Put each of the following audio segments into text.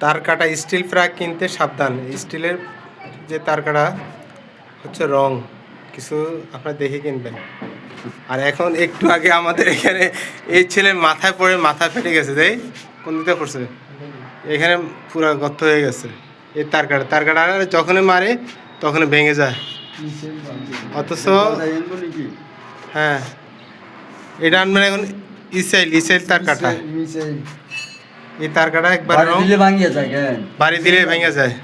তার কাটা স্টিল ফ্রাক কিনতে সাবধান। স্টিলের যে তার কাটা হচ্ছে রং। কিছু আপনার দেখে কিনবেন। আর এখন একটু আগে আমাদের এখানে এই ছেলে মাথায় পড়ে মাথা ফেটে গেছে তাই কোন দিকে পড়ছে? এখানে পুরো গর্ত হয়ে গেছে। এই তার কাটা তার কাটা যখনই মারে তখনই ভেঙে যায়। অথচ হ্যাঁ এটা আনবেন এখন ইসাইল ইসাইল তার কাটা। এই তার কাটা একবার ভাঙিয়ে যায় বাড়ি দিলে ভেঙে যায়।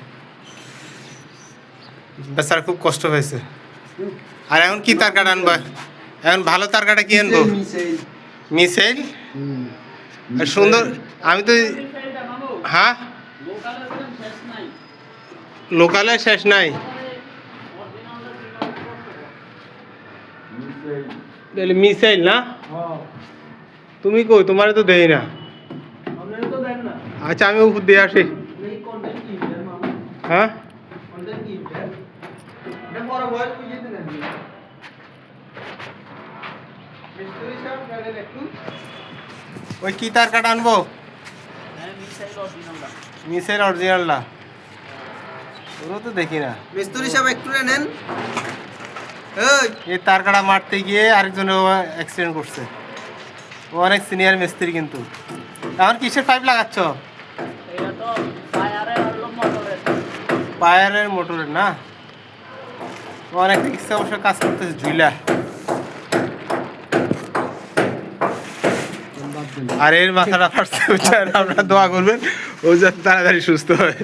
বেচার খুব কষ্ট হয়েছে। আর এখন কি তার কাটা আনবা? এখন ভালো তার কাটা কি আনব? মিসাইল আর সুন্দর আমি তো হ্যাঁ? লোকালে শেষ নাই। মিসাইল। না? তুমি কই? তোমার তো দেই না। আচ্ছা আমি উপর দিয়ে আসি। হ্যাঁ? ওই কি তার কাটা আনব? মিসের অরিজিনালটা ওগুলো তো দেখি না। মিস্ত্রি সাহেব একটু নেন। এই। তার কাটা মারতে গিয়ে আরেকজন অ্যাক্সিডেন্ট করছে। ও অনেক সিনিয়র মিস্ত্রি কিন্তু। এখন কিসের পাইপ লাগাচ্ছ? পায়ারের মোটরের না? অনেক চিকিৎসা অবশ্য কাজ করতেছে ঝুলা আর এর মাথাটা ফাটছে আমরা দোয়া করবেন, ও যাতে তাড়াতাড়ি সুস্থ হয়।